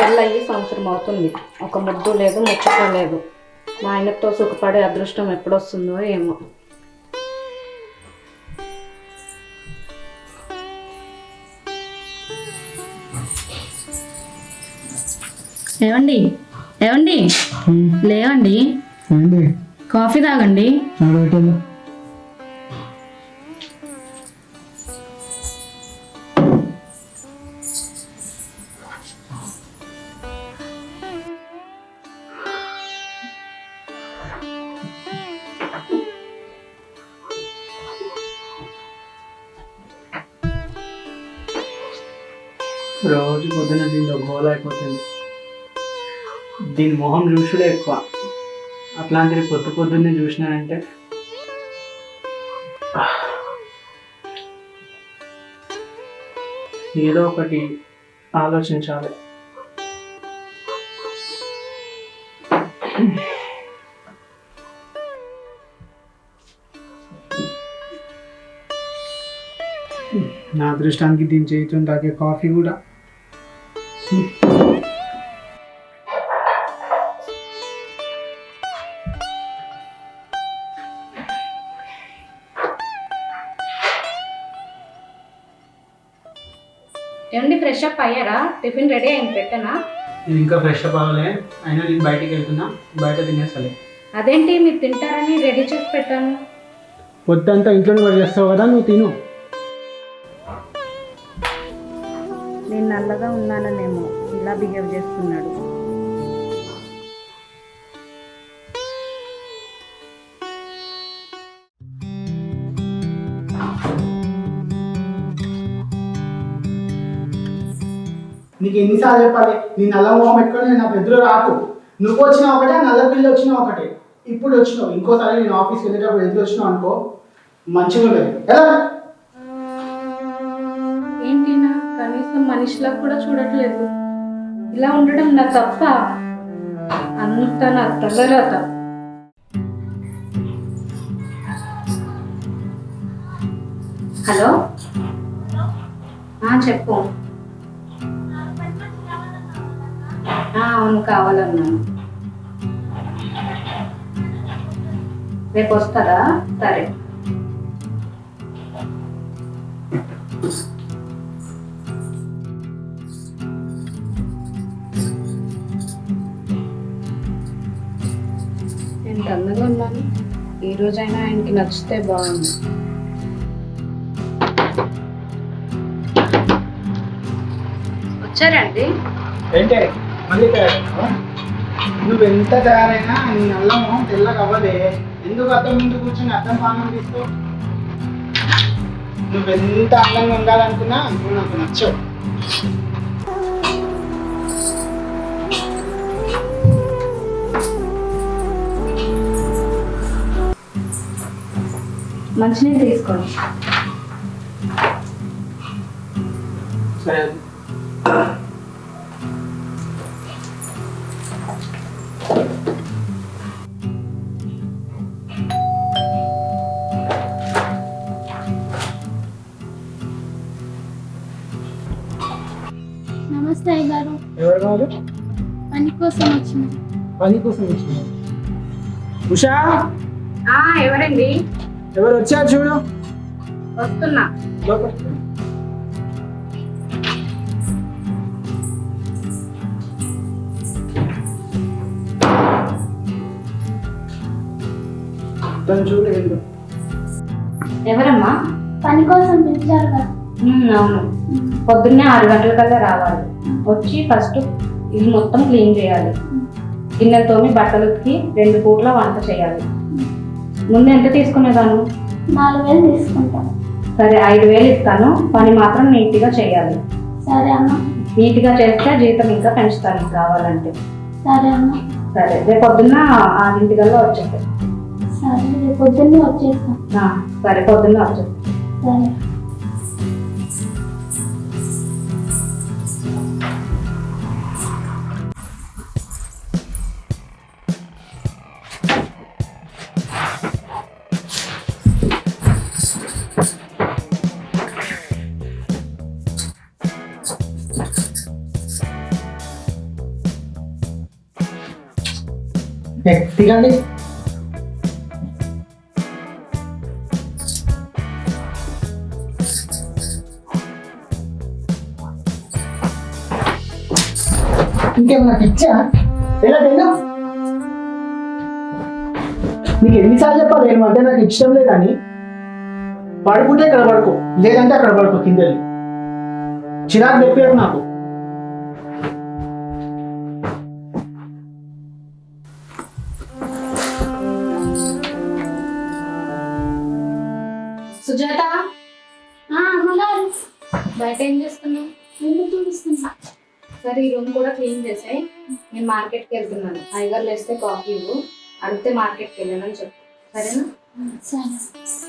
సంవత్సరం అవుతుంది ఒక ముద్దు లేదు ముచ్చట లేదు. మా ఆయనతో సుఖపడే అదృష్టం ఎప్పుడొస్తుందో ఏమో. ఏమండి ఏమండి లేవండి? కాఫీ తాగండి. రోజు పొద్దున దీంతో గోల అయిపోతుంది. దీని మొహం చూసుడే ఎక్కువ. అట్లాంటిది పొద్దు పొద్దున్నే చూసినానంటే. ఏదో ఒకటి ఆలోచించాలి. నా అదృష్టానికి దీని చేయటం తాగే కాఫీ కూడా. ఏమండి ఫ్రెష్ అప్ అయ్యారా? టిఫిన్ రెడీ అయింది పెట్టనా? నేను ఇంకా ఫ్రెష్ అప్ అవ్వలే. అయినా నేను బయటికి వెళ్తున్నా. బయట తినేసలే అదేంటి మీరు తింటారని రెడీ చేసి పెట్టాను. పొద్దంతా ఇంట్లోనే పని చేస్తావు కదా నువ్వు తిను. నేను నల్లగా ఉన్నాననేమో ఇలా బిహేవ్ చేస్తున్నాడు. నీకు ఎన్నిసార్లు చెప్పాలి? నీ నల్ల మొహం పెట్టుకొని నేను నా పెద్దలు రాకు. నువ్వు వచ్చినా ఒకటే నల్ల పిల్లలు వచ్చినా ఒకటే. ఇప్పుడు వచ్చినావు. ఇంకోసారి నేను ఆఫీస్కి వెళ్ళేటప్పుడు ఎదురు వచ్చినావు అనుకో మంచిగా ఉండదు. ఎలా? కనీసం మనిషిలా కూడా చూడట్లేదు. ఇలా ఉండడం నా తప్ప అంత నా తలరాత హలో? ఆ, చెప్పు. ఆ, అవును కావాలన్నాను. రేపు వస్తుందా సరే. ఈ రోజైనా ఆయనకి నచ్చితే బాగుంది వచ్చారండి? ఏంటే? మళ్ళీ నువ్వు ఎంత తయారైనా నీ నల్ల మొహం తెల్లగా అవ్వదే. ఎందుకు అర్థం ముందు కూర్చొని అర్థం పానం తీసుకో నువ్వెంత అందంగా ఉండాలనుకున్నా నువ్వు నాకు నచ్చవు. మంచినీళ్ళు తీసుకోండి సరే. నమస్తే గారు ఎవరు కావాలి? పని కోసం వచ్చిన. పని కోసం వచ్చిన. ఉషా? ఆ, ఎవరండి? ఎవరు వచ్చారు చూడు? వస్తున్నా. చూడు ఏంటో. ఎవరమ్మా? పని కోసం పిలిచారు కదా. అవును. పొద్దున్నే ఆరు గంటల కల్లా రావాలి. వచ్చి ఫస్ట్ ఇల్లు మొత్తం క్లీన్ చేయాలి. గిన్నెలు తోమి బట్టలు ఉతికి రెండు పూట్ల వంట చేయాలి. ముందు ఎంత తీసుకునేదాను? నాలుగు వేలు తీసుకుంటాను సరే ఐదు వేలు ఇస్తాను. పని మాత్రం నీట్గా చేయాలి. సరే అమ్మ. నీట్గా చేస్తే జీతం ఇంకా పెంచుతాను కావాలంటే. సరే అమ్మ. సరే రేపు పొద్దున్న ఆరింటికల్లా వచ్చేస్తాయి సరే రేపు పొద్దున్నే వచ్చేస్తాం సరే పొద్దున్న వచ్చేస్తాయి సరే. ఏ, దిగండి ఇంకేమన్నా పిచ్చా ఎలా తిన్నా నీకు ఎన్నిసార్లు చెప్పాలి నేను అంటే నాకు ఇష్టం లేదని పడుకుంటే ఇక్కడ పడుకో లేదంటే అక్కడ పడుకో కింద చిరాకు చెప్పారు నాకు మార్కెట్కి వెళ్తున్నాను. ఐగర్లు లేస్తే కాఫీ ఇవ్వు. అడిగితే మార్కెట్కి వెళ్ళానని చెప్పు. సరేనా? సరే.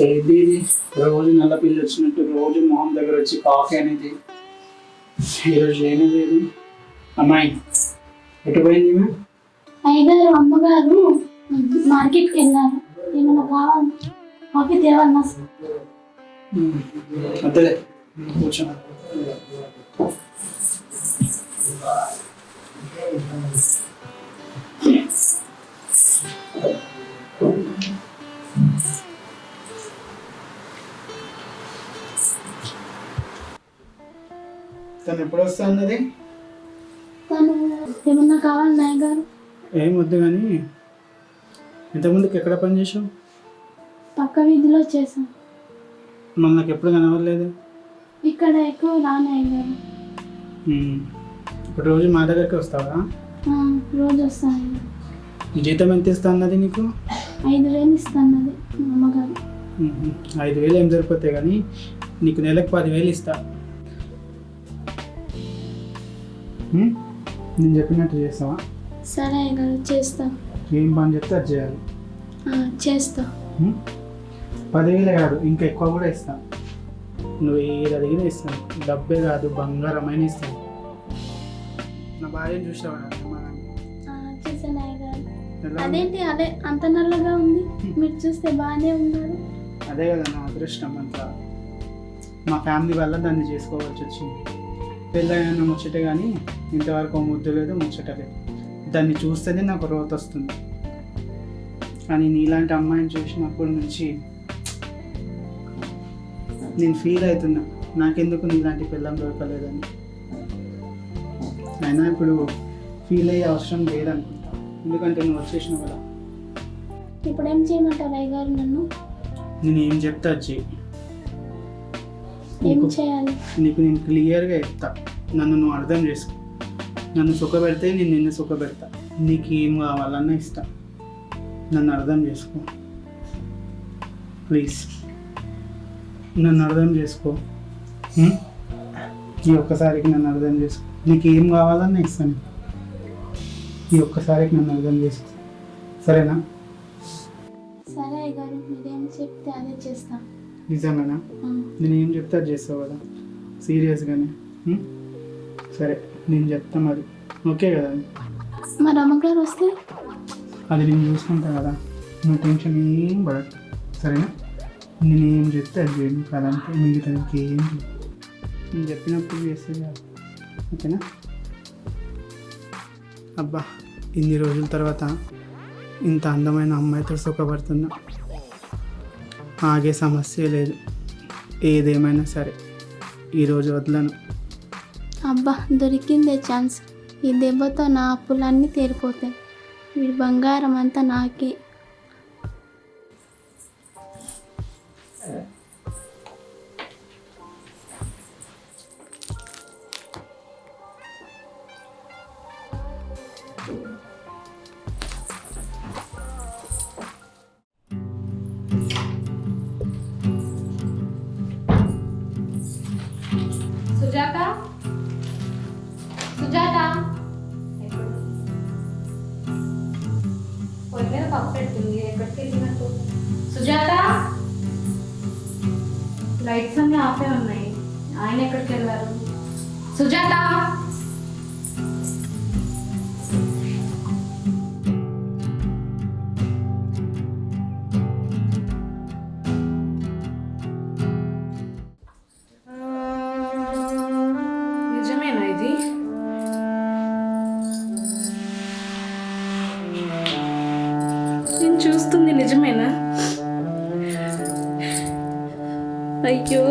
ఏది? ఇది రోజు నల్ల పిల్లి వచ్చినట్టు రోజు మొహం దగ్గర వచ్చి కాఫీ అనేది ఈరోజు ఏమీ లేదు అమ్మాయి ఎటు పోయింది? అయ్యగారు అమ్మగారు మార్కెట్కి వెళ్ళారు. ఏమైనా కావాలి? కాఫీ ఉమ్, వద్దులే. కూర్చో. తను ఎప్పుడు వస్తా అన్నది తను ఏమన్నా కావాలి అయ్యగారు ఏం వద్దు కానీ ఇంతకుముందుకు ఎక్కడ పని చేసావు పక్క వీధిలో చేసాం మళ్ళీ నాకు ఎప్పుడు కనవలేదు ఇక్కడ ఎక్కువ రాను అయ్యగారు ఉమ్, ఇప్పుడు రోజు మా దగ్గరికి వస్తావా? రోజు వస్తాను. జీతం ఎంత ఇస్తా అన్నది నీకు? ఐదు వేలు ఇస్తాన్నది అమ్మగారు. ఐదు వేలు ఏం సరిపోతాయి కానీ నీకు నెలకు పదివేలు ఇస్తా. నేను చెప్పినట్టు చేస్తావా? సరే అయ్యగారు చేస్తా. ఏం పని చెప్తే అది చేయాలి. చేస్తా? పదివేలే కాదు ఇంకా ఎక్కువ కూడా ఇస్తా. నువ్వు ఏది అడిగినా ఇస్తాను డబ్బే కాదు బంగారమైన ఇస్తాను నా భార్యను చూసావా? అదేంటి అదే అంత నల్లగా ఉంది? మీరు చూస్తే బాగానే ఉన్నారు. అదే కదా నా అదృష్టం అంతా. మా ఫ్యామిలీ వల్ల దాన్ని చేసుకోవాల్సి వచ్చింది. పెళ్ళైన ముచ్చట కానీ ఇంతవరకు ముద్దు లేదు ముచ్చట లేదు. దాన్ని చూస్తేనే నాకు రోత వస్తుంది. కానీ నీలాంటి అమ్మాయిని చూసినప్పటి నుంచి నేను ఫీల్ అవుతున్నా నాకెందుకు నీలాంటి పిల్లం దొరకలేదని. అయినా ఇప్పుడు ఫీల్ అయ్యే అవసరం లేదనుకుంటా. ఎందుకంటే నువ్వు వచ్చేసినావు కదా. ఇప్పుడు ఏం చేయమంటారు అయ్యగారు నన్ను? నేను ఏం చెప్తా వచ్చి ఏం నీకు చేయాలి? నీకు నేను క్లియర్గా చెప్తా. నన్ను నువ్వు అర్థం చేసుకో. నన్ను సుఖపెడితే నేను నిన్ను సుఖపెడతా నీకు ఏం కావాలన్నా ఇస్తా. నన్ను అర్థం చేసుకో. ప్లీజ్. నన్ను అర్థం చేసుకో? ఈ ఒక్కసారికి నన్ను అర్థం చేసుకో. నీకు ఏం కావాలన్నా ఇస్తాను ఈ ఒక్కసారికి నన్ను అర్థం చేసుకో. సరేనా? సరే అయ్యగారు మీరేం చెప్తే అదే చేస్తా. నిజమేనా ఆ, నేను ఏం చెప్తే అది చేస్తావు కదా. సీరియస్గానే? సరే నేను చెప్తా మరి. ఓకే కదా? మరి అమ్మగారు వస్తే? అది నేను చూసుకుంటా కదా. నువ్వు టెన్షన్ ఏం పడదు సరేనా? నేను ఏం చెప్తే అది చేయండి కాదంటే మిగతా ఏం. నేను చెప్పినప్పుడు చేస్తే ఓకేనా? అబ్బా ఇన్ని రోజుల తర్వాత ఇంత అందమైన అమ్మాయితో సుఖపడుతున్నా. ఆగే సమస్య లేదు. ఏదేమైనా సరే ఈరోజు వదలను. అబ్బా దొరికిందే ఛాన్స్. ఈ దెబ్బతో నా అప్పులన్నీ తీరిపోతాయి. వీడి బంగారం అంతా నాకే. సుజాత. నిజమేనా ఇది? నేను చూస్తుంది నిజమేనా? అయ్యో.